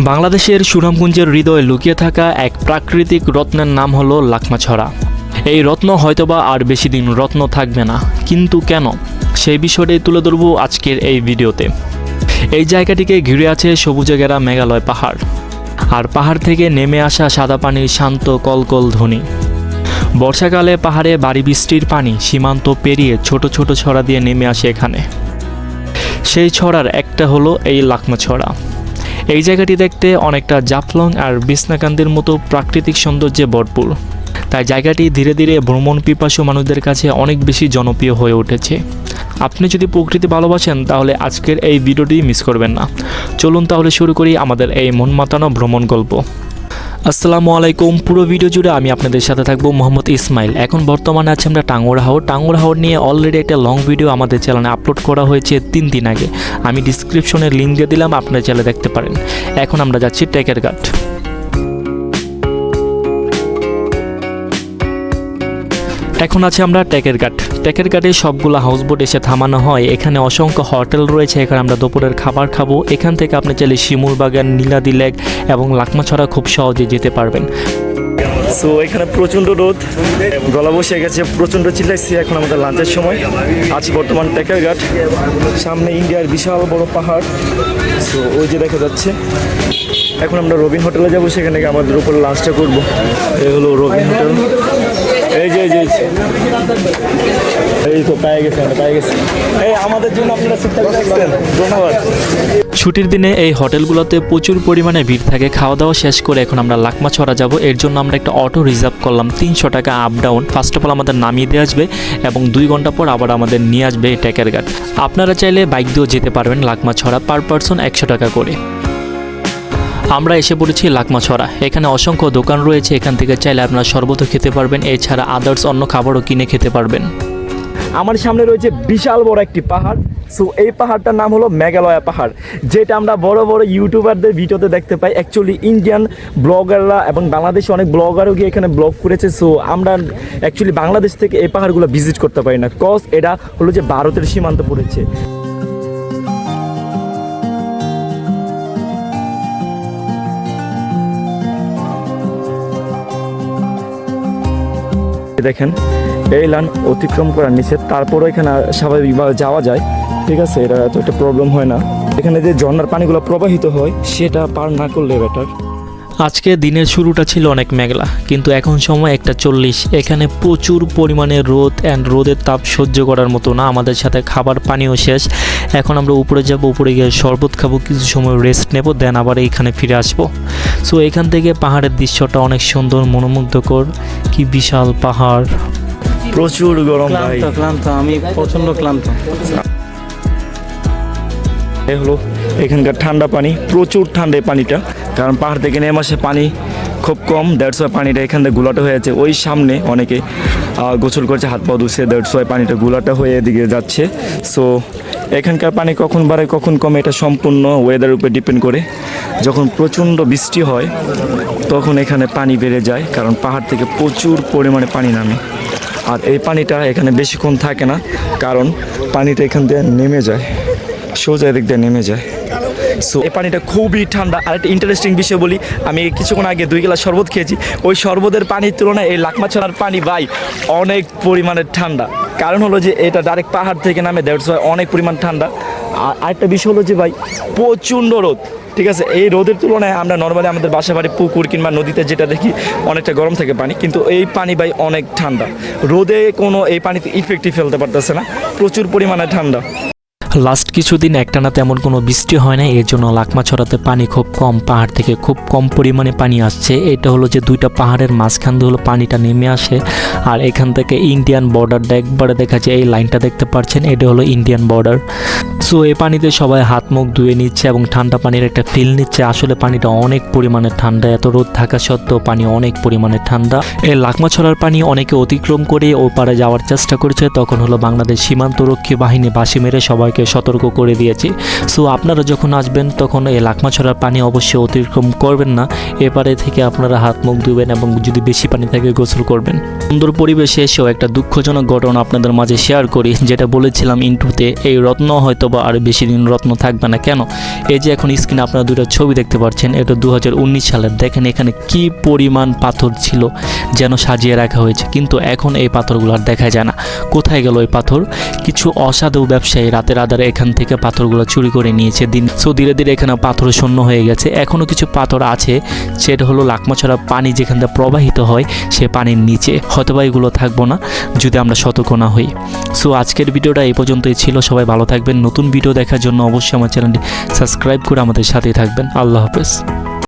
বাংলাদেশের সুনামগঞ্জের হৃদয়ে লুকিয়ে থাকা এক প্রাকৃতিক রত্নের নাম হলো লাকমাছড়া। এই রত্ন হয়তোবা আর বেশি দিন রত্ন থাকবে না, কিন্তু কেন? সেই বিষয়টাই তুলে ধরবো আজকের এই ভিডিওতে। এই জায়গাটিকে ঘিরে আছে সবুজে ঘেরা মেঘালয় পাহাড়। আর পাহাড় থেকে নেমে আসা সাদা পানির শান্ত কলকল ধ্বনি। বর্ষাকালে পাহাড়ে বাড়ি বৃষ্টির পানি সীমান্ত পেরিয়ে ছোট ছোট ছড়া দিয়ে নেমে আসে এখানে। সেই ছড়ার একটা হলো এই লাকমা ছড়া এই জায়গাটি দেখতে অনেকটা জাফলং আর বিছনাকান্দির মতো প্রাকৃতিক সৌন্দর্যে ভরপুর। তাই জায়গাটি ধীরে ধীরে ভ্রমণ পিপাসু মানুষদের কাছে অনেক বেশি জনপ্রিয় হয়ে উঠেছে। আপনি যদি প্রকৃতি ভালোবাসেন, তাহলে আজকের এই ভিডিওটি মিস করবেন না। চলুন তাহলে শুরু করি আমাদের এই মন মাতানো ভ্রমণ গল্প। আসসালামু আলাইকুম। পুরো ভিডিও জুড়ে আমি আপনাদের সাথে থাকব মোহাম্মদ ইসমাইল। এখন বর্তমানে আছে আমরা টাঙ্গুর হাওর। টাঙ্গুর হাওর নিয়ে অলরেডি একটা লং ভিডিও আমাদের চ্যানেলে আপলোড করা হয়েছে তিন দিন আগে। আমি ডিসক্রিপশনে লিঙ্ক দিয়ে দিলাম, আপনার চ্যানেলে দেখতে পারেন। এখন আমরা যাচ্ছি টেকের ঘাট এখন আছে আমরা টেকের ঘাট। টেকের ঘাটে সবগুলো হাউসবোট এসে থামানো হয়। এখানে অসংখ্য হোটেল রয়েছে। এখানে আমরা দুপুরের খাবার খাব। এখান থেকে আপনি চাইলে শিমুল বাগান, নীলাদি লেক এবং লাকমাছড়া খুব সহজে যেতে পারবেন। সো এখানে প্রচণ্ড রোদ। গলা বসে গেছে। প্রচণ্ড চিল্লাইছি এখন আমাদের লাঞ্চের সময়। আজ বর্তমান টেকার ঘাট। সামনে ইন্ডিয়ার বিশাল বড় পাহাড়। সো ওই যে দেখা যাচ্ছে। এখন আমরা রবিন হোটেলে যাব। সেখানে আমাদের উপরে লাঞ্চটা করব। এই হলো রবিন হোটেল। এই যে এই যে এই তো পেয়ে গেছে আমরা পেয়ে এই আমাদের জন্য আপনারা ধন্যবাদ। ছুটির দিনে এই হোটেলগুলোতে প্রচুর পরিমাণে ভিড় থাকে খাওয়া দাওয়া শেষ করে এখন আমরা লাকমাছড়া যাব। এর জন্য আমরা একটা অটো রিজার্ভ করলাম তিনশো টাকা up down first of all আমাদের নামিয়ে দিয়ে আসবে এবং দুই ঘণ্টা পর আবার আমাদের নিয়ে আসবে এই টেকের ঘাট। আপনারা চাইলে বাইক দিয়েও যেতে পারবেন লাকমাছড়া পার পারসন একশো টাকা করে। আমরা এসে পড়েছি লাকমাছড়া। এখানে অসংখ্য দোকান রয়েছে, এখান থেকে চাইলে আপনারা শরবতও খেতে পারবেন। এছাড়া আদার্স অন্য খাবারও কিনে খেতে পারবেন। আমার সামনে রয়েছে বিশাল বড় একটি পাহাড়। সো এই পাহাড়টার নাম হলো মেঘালয়া পাহাড়, যেটা আমরা বড় বড় ইউটিউবারদের ভিডিওতে দেখতে পাই। অ্যাকচুয়ালি ইন্ডিয়ান ব্লগাররা এবং বাংলাদেশে অনেক ব্লগারও গিয়ে এখানে ব্লগ করেছে। সো আমরা অ্যাকচুয়ালি বাংলাদেশ থেকে এই পাহাড়গুলো ভিজিট করতে পারি না। কজ এটা হলো যে ভারতের সীমান্ত পড়েছে। দেখেন, এই লাইন অতিক্রম করার নিচে তারপরও এখানে স্বাভাবিকভাবে যাওয়া যায়। ঠিক আছে, এটা এত একটা প্রবলেম হয় না। এখানে যে ঝর্নার পানিগুলো প্রবাহিত হয়, সেটা পার না করলে বেটার আজকে দিনের শুরুটা ছিল অনেক মেঘলা কিন্তু এখন সময় একটা চল্লিশ। এখানে প্রচুর পরিমাণে রোদ অ্যান্ড রোদের তাপ সহ্য করার মতো না আমাদের সাথে খাবার পানিও শেষ। এখন আমরা উপরে যাব উপরে গিয়ে শরবত খাব কিছু সময় রেস্ট নেব দেন আবার এইখানে ফিরে আসব। সো এখান থেকে পাহাড়ের দৃশ্যটা অনেক সুন্দর মনোমুগ্ধকর কি বিশাল পাহাড়। প্রচুর গরম ক্লান্ত ক্লান্ত আমি প্রচণ্ড ক্লান্ত। এই হলো এখানকার ঠান্ডা পানি, প্রচুর ঠান্ডা এই পানিটা। কারণ পাহাড় থেকে নেমে আসে পানি খুব কম দেড়শো পানিটা এখান থেকে গুলাটা হয়েছে ওই সামনে অনেকে গোসল করছে, হাত পা ধুছে দেড়শো পানিটা গুলাটা হয়ে এদিকে যাচ্ছে। সো এখানকার পানি কখন বাড়ে, কখন কমে, এটা সম্পূর্ণ ওয়েদার উপরে ডিপেন্ড করে। যখন প্রচণ্ড বৃষ্টি হয়, তখন এখানে পানি বেড়ে যায়, কারণ পাহাড় থেকে প্রচুর পরিমাণে পানি নামে। আর এই পানিটা এখানে বেশিক্ষণ থাকে না, কারণ পানিটা এখান থেকে নেমে যায়, সোজা এদিক দিয়ে নেমে যায়। সো এই পানিটা খুবই ঠান্ডা। আর একটা ইন্টারেস্টিং বিষয় বলি, আমি কিছুক্ষণ আগে দুই গ্লাস শরবত খেয়েছি। ওই শরবতের পানির তুলনায় এই লাকমাছড়ার পানি ভাই অনেক পরিমাণে ঠান্ডা। কারণ হলো যে এটা ডাইরেক্ট পাহাড় থেকে নামে ওয়াই অনেক পরিমাণ ঠান্ডা। আর আরেকটা বিষয় হলো যে ভাই, প্রচণ্ড রোদ, ঠিক আছে? এই রোদের তুলনায় আমরা নর্মালি আমাদের বাসা বাড়ি পুকুর কিংবা নদীতে যেটা দেখি, অনেকটা গরম থাকে পানি, কিন্তু এই পানি ভাই অনেক ঠান্ডা। রোদে কোনো এই পানিতে ইফেক্টই ফেলতে পারতেছে না। প্রচুর পরিমাণে ঠান্ডা। লাস্ট কিছুদিন একটানা তেমন কোনো বৃষ্টি হয় না এর জন্য লাকমাছড়াতে পানি খুব কম, পাহাড় থেকে খুব কম পরিমাণে পানি আসছে। এটা হলো যে দুইটা পাহাড়ের মাঝখান দিয়ে হলো পানিটা নেমে আসে। আর এখান থেকে ইন্ডিয়ান বর্ডারটা একবারে দেখা যায়, এই লাইনটা দেখতে পাচ্ছেন, এটা হলো ইন্ডিয়ান বর্ডার। সো এই পানিতে সবাই হাত মুখ ধুয়ে নিচ্ছে এবং ঠান্ডা পানির একটা ফিল নিচ্ছে। আসলে পানিটা অনেক পরিমাণে ঠান্ডা, এত রোদ থাকা সত্ত্বেও পানি অনেক পরিমাণে ঠান্ডা। এই লাকমাছড়ার পানি অনেকে অতিক্রম করে ও পারে যাওয়ার চেষ্টা করেছে। তখন হলো বাংলাদেশ সীমান্তরক্ষী বাহিনী বাসি মেরে সবাইকে সতর্ক করে দিয়েছি। সো আপনারা যখন আসবেন, তখন এই লাকমাছড়ার পানি অবশ্যই অতিক্রম করবেন না। এপারে থেকে আপনারা হাত মুখ ধুবেন এবং যদি বেশি পানি থাকে, গোসল করবেন। সুন্দর পরিবেশে এসেও একটা দুঃখজনক ঘটনা আপনাদের মাঝে শেয়ার করি। যেটা বলেছিলাম ইন্টুতে এই রত্ন হয়তো বা আর বেশি দিন রত্ন থাকবে না। কেন? এই যে এখন স্ক্রিনে আপনারা দুটো ছবি দেখতে পাচ্ছেন, এটা দু হাজার উনিশ সালের। দেখেন এখানে কি পরিমাণ পাথর ছিল যেন সাজিয়ে রাখা হয়েছে। কিন্তু এখন এই পাথরগুলো আর দেখা যায় না। কোথায় গেল ওই পাথর? কিছু অসাধু ব্যবসায়ী রাতের আধারে এখান থেকে পাথরগুলো চুরি করে নিয়েছে। দিন সো ধীরে ধীরে এখানে পাথর শূন্য হয়ে গেছে। এখনও কিছু পাথর আছে, সেটা হলো লাকমাছড়া পানি যেখান থেকে প্রবাহিত হয়, সে পানির নিচে। হয়তোবা এগুলো থাকব না, যদি আমরা সতর্ক না হই। সো আজকের ভিডিওটা এই পর্যন্তই ছিল। সবাই ভালো থাকবেন। নতুন ভিডিও দেখার জন্য অবশ্যই আমার চ্যানেলটি সাবস্ক্রাইব করে আমাদের সাথেই থাকবেন। আল্লাহ হাফেজ।